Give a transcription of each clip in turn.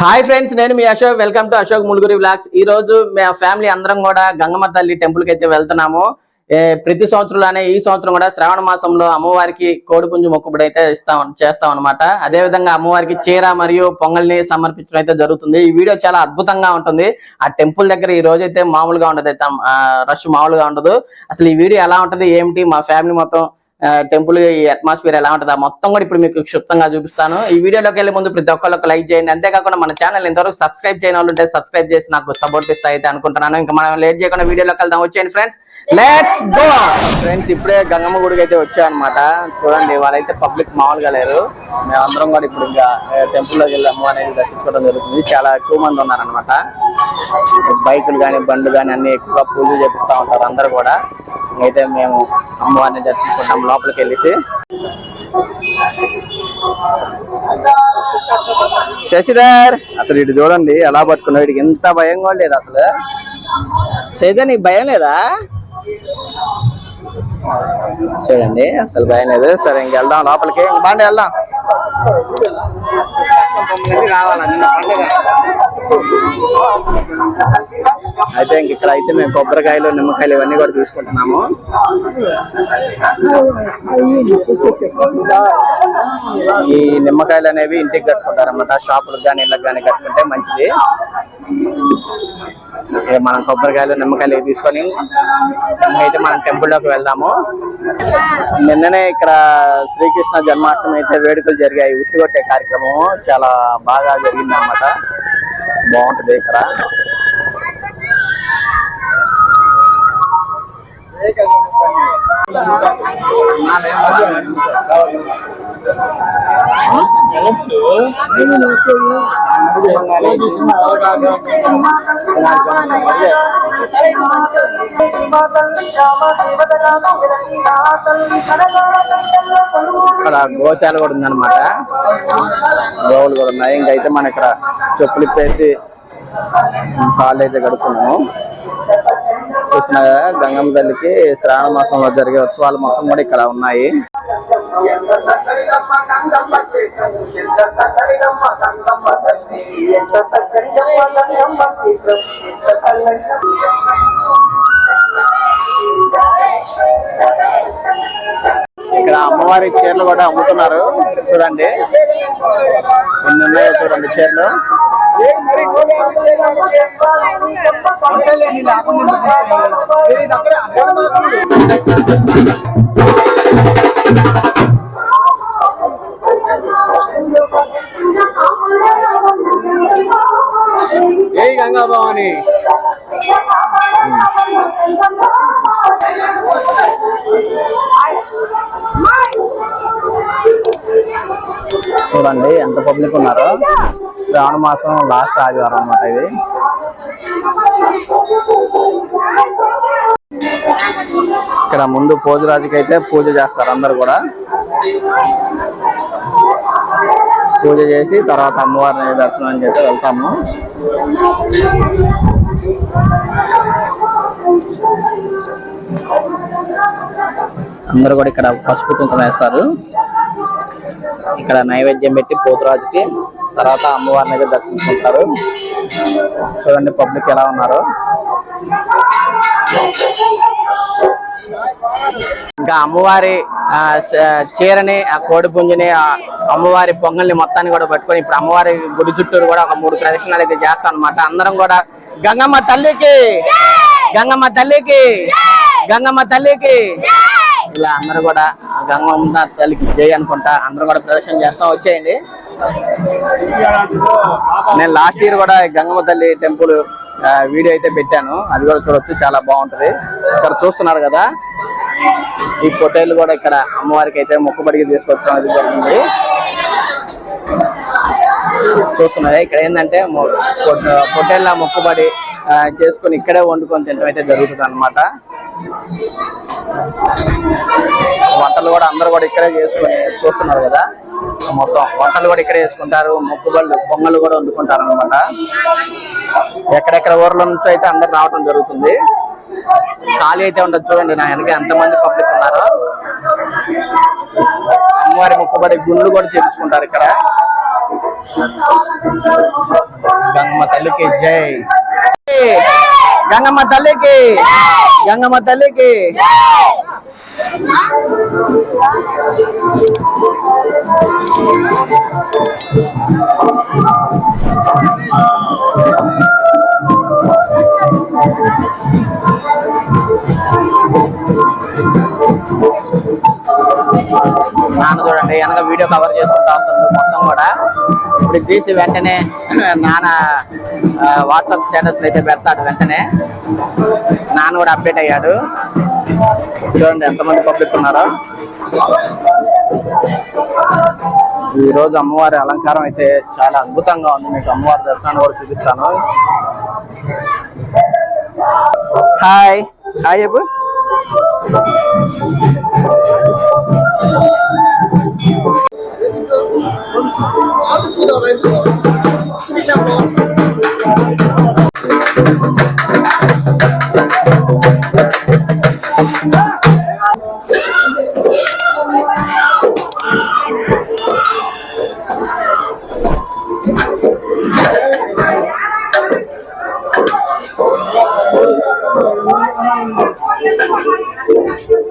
Hi friends నేను మీ Ashok. Welcome to Ashok Muluguri blogs ఈ రోజు మా ఫ్యామిలీ అందరం కూడా గంగమ్మ తల్లి టెంపుల్కి అయితే వెళ్తున్నాము. ప్రతి సంవత్సరంలోనే ఈ సంవత్సరం కూడా శ్రావణ మాసంలో అమ్మవారికి కోడిపుంజు మొక్కుబడి అయితే ఇస్తాం చేస్తాం అనమాట అదే విధంగా అమ్మవారికి చీర మరియు పొంగల్ని సమర్పించడం అయితే జరుగుతుంది. ఈ వీడియో చాలా అద్భుతంగా ఉంటుంది. ఆ టెంపుల్ దగ్గర ఈ రోజు అయితే మామూలుగా ఉండదు. అయితే రష్ మామూలుగా ఉండదు. అసలు ఈ వీడియో ఎలా ఉంటది ఏమిటి మా ఫ్యామిలీ మొత్తం టెంపుల్ ఈ అట్మాస్ఫియర్ ఎలా ఉంటుంది మొత్తం కూడా ఇప్పుడు మీకు క్షుప్తంగా చూపిస్తాను. ఈ వీడియోలోకి వెళ్ళే ముందు ప్రతి ఒక్కరికి లైక్ చేయండి. అంతేకాకుండా మన ఛానల్ ఇంతవరకు సబ్స్క్రైబ్ చేయని వాళ్ళు ఉంటే సబ్స్క్రైబ్ చేసి నాకు సపోర్ట్ ఇస్తా అయితే అనుకుంటున్నాను. ఇంకా మనం లేట్ చేయకుండా వీడియోలోకి వెళ్దాం. వచ్చేయండి ఫ్రెండ్స్ లెట్స్ గో ఫ్రెండ్స్ ఇప్పుడే గంగమ్మ గుడికి అయితే వచ్చామన్నమాట. చూడండి వాళ్ళైతే పబ్లిక్ మామూలుగా లేరు. మేమందరం కూడా ఇప్పుడు ఇంకా టెంపుల్లోకి అనేది దర్శించుకోవడం జరుగుతుంది. చాలా ఎక్కువ మంది ఉన్నారనమాట బైకులు కానీ బండ్లు కానీ అన్ని ఎక్కువగా పూజలు చేపిస్తా ఉంటారు అందరు కూడా. అయితే మేము అమ్మవారిని దర్శించుకుంటాం లోపలికి వెళ్ళేసి. శశిధర్ అసలు ఇటు చూడండి ఎలా పట్టుకున్నావు వీడికి ఎంత భయం కూడా లేదు అసలు. శశిధర్ నీకు భయం లేదా? చూడండి అసలు భయం లేదు. సరే ఇంక వెళ్దాం లోపలికి. ఇంక బాండి వెళ్దాం. అయితే ఇంక ఇక్కడ అయితే మేము కొబ్బరికాయలు నిమ్మకాయలు ఇవన్నీ కూడా తీసుకుంటున్నాము. ఈ నిమ్మకాయలు అనేవి ఇంటికి కట్టుకుంటారు అనమాట షాపులకు కానీ ఇళ్ళకి కానీ కట్టుకుంటే మంచిది. మనం కొబ్బరికాయలు నిమ్మకాయలు తీసుకొని అయితే మనం టెంపుల్లోకి వెళ్దాము. నిన్ననే ఇక్కడ శ్రీకృష్ణ జన్మాష్టమి అయితే వేడుకలు జరిగాయి. ఉట్టి కొట్టే కార్యక్రమం చాలా బాగా జరిగింది అనమాట బాగుంటది ఇక్కడ. ఇక్కడ గోశాల కూడా ఉందన్నమాట. గోవులు కూడా ఉన్నాయి. ఇంకైతే మన ఇక్కడ చెప్పులు ఇప్పేసి కాళ్ళు అయితే గడుపుకున్నాము చూసిన గంగమ్మ తల్లికి శ్రావణ మాసంలో జరిగే ఉత్సవాలు మొత్తం కూడా ఇక్కడ ఉన్నాయి. ఇక్కడ అమ్మవారి చీరలు కూడా అమ్ముతున్నారు. చూడండి. ఎన్ని ఉన్నాయో చూడండి చీరలు. ఏ గంగా భవాని చూడండి ఎంత పబ్లిక్ ఉన్నారో. శ్రావణ మాసం లాస్ట్ ఆదివారం అన్నమాట ఇది. ఇక్కడ ముందు పోజురాజుకి అయితే పూజ చేస్తారు అందరు కూడా. పూజ చేసి తర్వాత అమ్మవారిని దర్శనం చేసి వెళ్తాము. అందరూ కూడా ఇక్కడ పసుపు కుంకుమ వేస్తారు. ఇక్కడ నైవేద్యం పెట్టి పోతురాజుకి తర్వాత అమ్మవారిని అయితే దర్శించుకుంటారు. చూడండి పబ్లిక్ ఎలా ఉన్నారు. ఇంకా అమ్మవారి చీరని ఆ కోడి పుంజుని ఆ అమ్మవారి పొంగల్ని మొత్తాన్ని కూడా పట్టుకొని ఇప్పుడు అమ్మవారి గుడి చుట్టూరు కూడా ఒక మూడు ప్రదక్షిణాలు అయితే చేస్తాం అనమాట అందరం కూడా గంగమ్మ తల్లికి గంగమ్మ తల్లికి గంగమ్మ తల్లికి. ఇలా అందరూ కూడా గంగమ్మ తల్లికి జై అనుకుంటా. అందరం కూడా ప్రదర్శన చేస్తాం. వచ్చేయండి. నేను లాస్ట్ ఇయర్ కూడా గంగమ్మ తల్లి టెంపుల్ వీడియో అయితే పెట్టాను. అది కూడా చూడొచ్చు. చాలా బాగుంటది. ఇక్కడ చూస్తున్నారు కదా? ఈ పొట్టేళ్ళు కూడా ఇక్కడ అమ్మవారికి అయితే మొక్కుబడికి తీసుకొచ్చడం అది జరిగింది. చూస్తున్నారు. ఇక్కడ ఏంటంటే పొట్టేళ్ళ మొక్కుబడి చేసుకుని చేసుకొని ఇక్కడే వండుకొని తినడం అయితే జరుగుతుంది అనమాట వంటలు కూడా అందరూ కూడా ఇక్కడే చేసుకుని చూస్తున్నారు కదా. మొత్తం వంటలు కూడా ఇక్కడే చేసుకుంటారు. మొక్కుబళ్ళు పొంగలు కూడా వండుకుంటారు అనమాట ఎక్కడెక్కడ ఊర్ల నుంచి అయితే అందరు రావటం జరుగుతుంది. ఖాళీ అయితే ఉండదు చూడండి నా వెనక ఎంతమంది పబ్లిక్ ఉన్నారు. అమ్మవారి మొక్కుబడి గుండ్లు కూడా చేపించుకుంటారు ఇక్కడ. గంగమ్మ తల్లికి జై. గంగమ్మ తల్లికి గంగమ్మ తల్లికి నాన్న చూడండి వెనక వీడియో కవర్ చేసుకుంటా వస్తుంది మొత్తం కూడా. ఇప్పుడు తీసి వెంటనే నాన్న వాట్సాప్ స్టేటస్ అయితే పెడతాడు వెంటనే. నాన్న కూడా అప్డేట్ అయ్యాడు. చూడండి ఎంతమంది పబ్లిక్ ఉన్నారో. ఈ రోజు అమ్మవారి అలంకారం అయితే చాలా అద్భుతంగా ఉంది. మీకు అమ్మవారి దర్శనాన్ని కూడా చూపిస్తాను. హాయ్ హాయ్ చెప్పు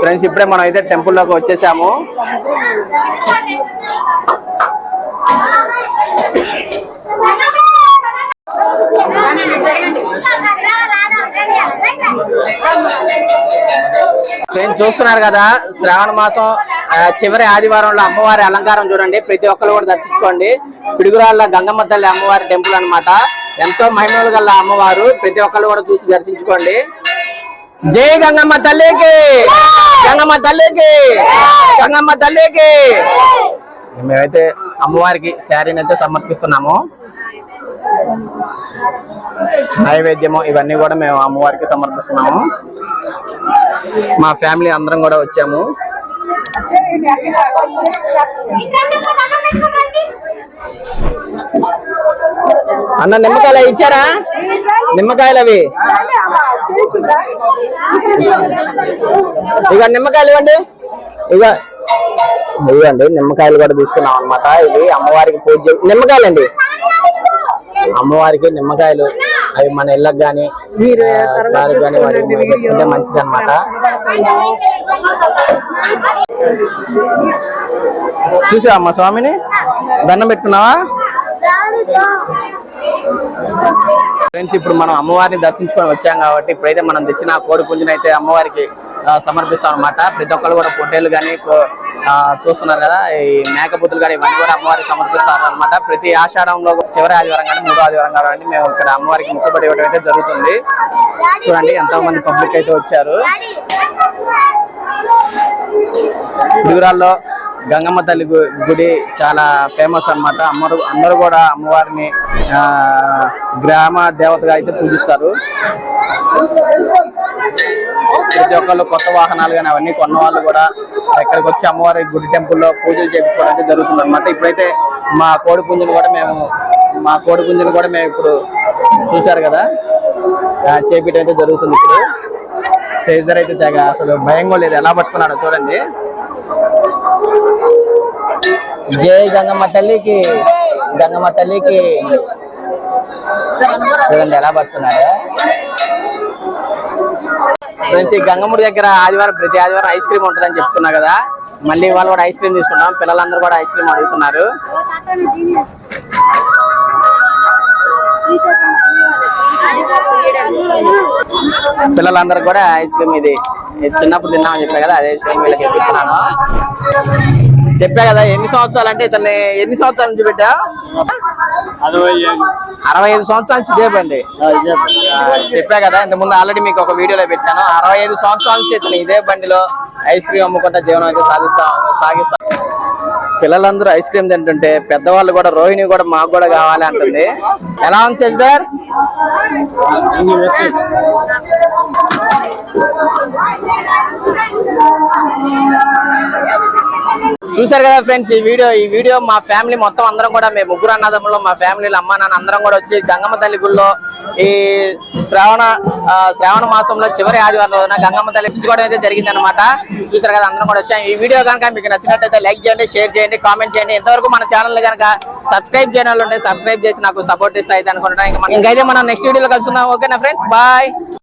ఫ్రెండ్స్ ఇప్పుడే మనం అయితే టెంపుల్లోకి వచ్చేసాము. ఫ్రెండ్స్ చూస్తున్నారు కదా శ్రావణ మాసం చివరి ఆదివారంలో అమ్మవారి అలంకారం చూడండి. ప్రతి ఒక్కరు కూడా దర్శించుకోండి. పిడుగురాళ్ళ గంగమ్మ తల్లి అమ్మవారి టెంపుల్ అన్నమాట. ఎంతో మహిమలు గల అమ్మవారు. ప్రతి ఒక్కరు కూడా చూసి దర్శించుకోండి. జై గంగమ్మ తల్లికి! గంగమ్మ తల్లికి! గంగమ్మ తల్లికి! మేమైతే అమ్మవారికి శారీని అయితే సమర్పిస్తున్నాము. నైవేద్యము ఇవన్నీ కూడా మేము అమ్మవారికి సమర్పిస్తున్నాము. మా ఫ్యామిలీ అందరం కూడా వచ్చాము. అన్న నిమ్మకాయలు అవి ఇచ్చారా? నిమ్మకాయలు అవి? ఇక నిమ్మకాయలు ఇవ్వండి. ఇక ఇవ్వండి నిమ్మకాయలు కూడా తీసుకున్నాం అన్నమాట. ఇది అమ్మవారికి పూజ నిమ్మకాయలండి. అమ్మవారికి నిమ్మకాయలు. అవి మన ఇళ్ళకి గాని సారికి గాని వాటికి మనం పెట్టుకుంటే మంచిది అనమాట చూసా అమ్మ స్వామిని? దండం పెట్టుకున్నావా? ఫ్రెండ్స్ ఇప్పుడు మనం అమ్మవారిని దర్శించుకొని వచ్చాం కాబట్టి ఇప్పుడైతే మనం తెచ్చిన కోడి పుంజుని అయితే అమ్మవారికి సమర్పిస్తాం అనమాట ప్రతి ఒక్కరు కూడా పొట్టేలు కానీ చూస్తున్నారు కదా ఈ మేకపోతులు కానీ ఇవన్నీ కూడా అమ్మవారికి సమర్పిస్తారు అనమాట ప్రతి ఆషాఢంలో చివరి ఆదివారం కానీ మూడో ఆదివారం కానీ మేము ఇక్కడ అమ్మవారికి ముక్కబడి ఇవ్వడం అయితే జరుగుతుంది. చూడండి ఎంతో మంది పబ్లిక్ అయితే వచ్చారు. పిడుగురాల్లో గంగమ్మ తల్లి గుడి చాలా ఫేమస్ అన్నమాట. అమ్మరు అందరూ కూడా అమ్మవారిని ఆ, గ్రామ దేవతగా అయితే పూజిస్తారు. ప్రతి ఒక్కళ్ళు కొత్త వాహనాలు కానీ అవన్నీ కొన్న వాళ్ళు కూడా ఇక్కడికి వచ్చి అమ్మవారి గుడి టెంపుల్లో పూజలు చేయించుకోవడానికి జరుగుతుంది అనమాట ఇప్పుడైతే మా కోడి పుంజును కూడా మేము మా కోడి పుంజును కూడా మేము ఇప్పుడు చూశారు కదా? ఆ, అయితే జరుగుతుంది ఇప్పుడు. సేజర్ అయితే తెగ అసలు భయం లేదు. ఎలా పట్టుకున్నాడో చూడండి. జై గంగమ్మ తల్లికి గంగమ్మ తల్లికి చూడండి ఎలా పట్టుకున్నాడు. ఫ్రెండ్స్ ఈ గంగమ్ముడి దగ్గర ఆదివారం ప్రతి ఆదివారం ఐస్ క్రీమ్ ఉంటుందని చెప్తున్నా కదా. మళ్ళీ వాళ్ళు కూడా ఐస్ క్రీమ్ తీసుకుంటాం పిల్లలందరూ కూడా ఐస్ క్రీమ్ అడుగుతున్నారు. పిల్లలందరూ కూడా ఐస్ క్రీమ్ ఇది. చిన్నప్పుడు తిన్నామని చెప్పా కదా అదే ఐస్ క్రీమ్ వీళ్ళకి ఇస్తున్నాను చెప్పా కదా ఎన్ని సంవత్సరాలు అంటే ఇతన్ని ఎన్ని సంవత్సరాల నుంచి పెట్టా? అరవై ఐదు సంవత్సరాల నుంచి ఇదే బండి చెప్పా కదా ఇంత ముందు ఆల్రెడీ మీకు ఒక వీడియోలో పెట్టాను. అరవై ఐదు సంవత్సరాల నుంచి ఇతను ఇదే బండిలో ఐస్ క్రీమ్ అమ్ముకుంటా జీవనం అయితే సాధిస్తా సాగిస్తా. పిల్లలందరూ ఐస్ క్రీమ్ తింటుంటే పెద్దవాళ్ళు కూడా రోహిణి కూడా మాకు కూడా కావాలి అంటుంది. ఎలా ఉంది శశిధర్ చూశారు కదా ఫ్రెండ్స్ ఈ వీడియో ఈ వీడియో మా ఫ్యామిలీ మొత్తం అందరం కూడా మేము ముగ్గురు అన్నదమ్ములు మా ఫ్యామిలీలో అమ్మా నాన్న అందరం కూడా వచ్చి గంగమ్మ తల్లి గుళ్ళో ఈ శ్రావణ శ్రావణ మాసంలో చివరి ఆదివారం రోజున గంగమ్మ తల్లి ఇచ్చుకోవడం అయితే జరిగింది అనమాట చూసారు కదా అందరం కూడా వచ్చాం. ఈ వీడియో కనుక మీకు నచ్చినట్టయితే లైక్ చేయండి షేర్ చేయండి. కామెంట్ చేయండి. ఇంతవరకు మన ఛానల్ కనుక సబ్స్క్రైబ్ చేయని వాళ్ళు ఉంటే సబ్స్క్రైబ్ చేసి నాకు సపోర్ట్ ఇస్తాయి అయితే అనుకుంటున్నాను ఇంకా ఇంకైతే మనం నెక్స్ట్ వీడియోలో కలుసుకుందాం. ఓకేనా ఫ్రెండ్స్ బాయ్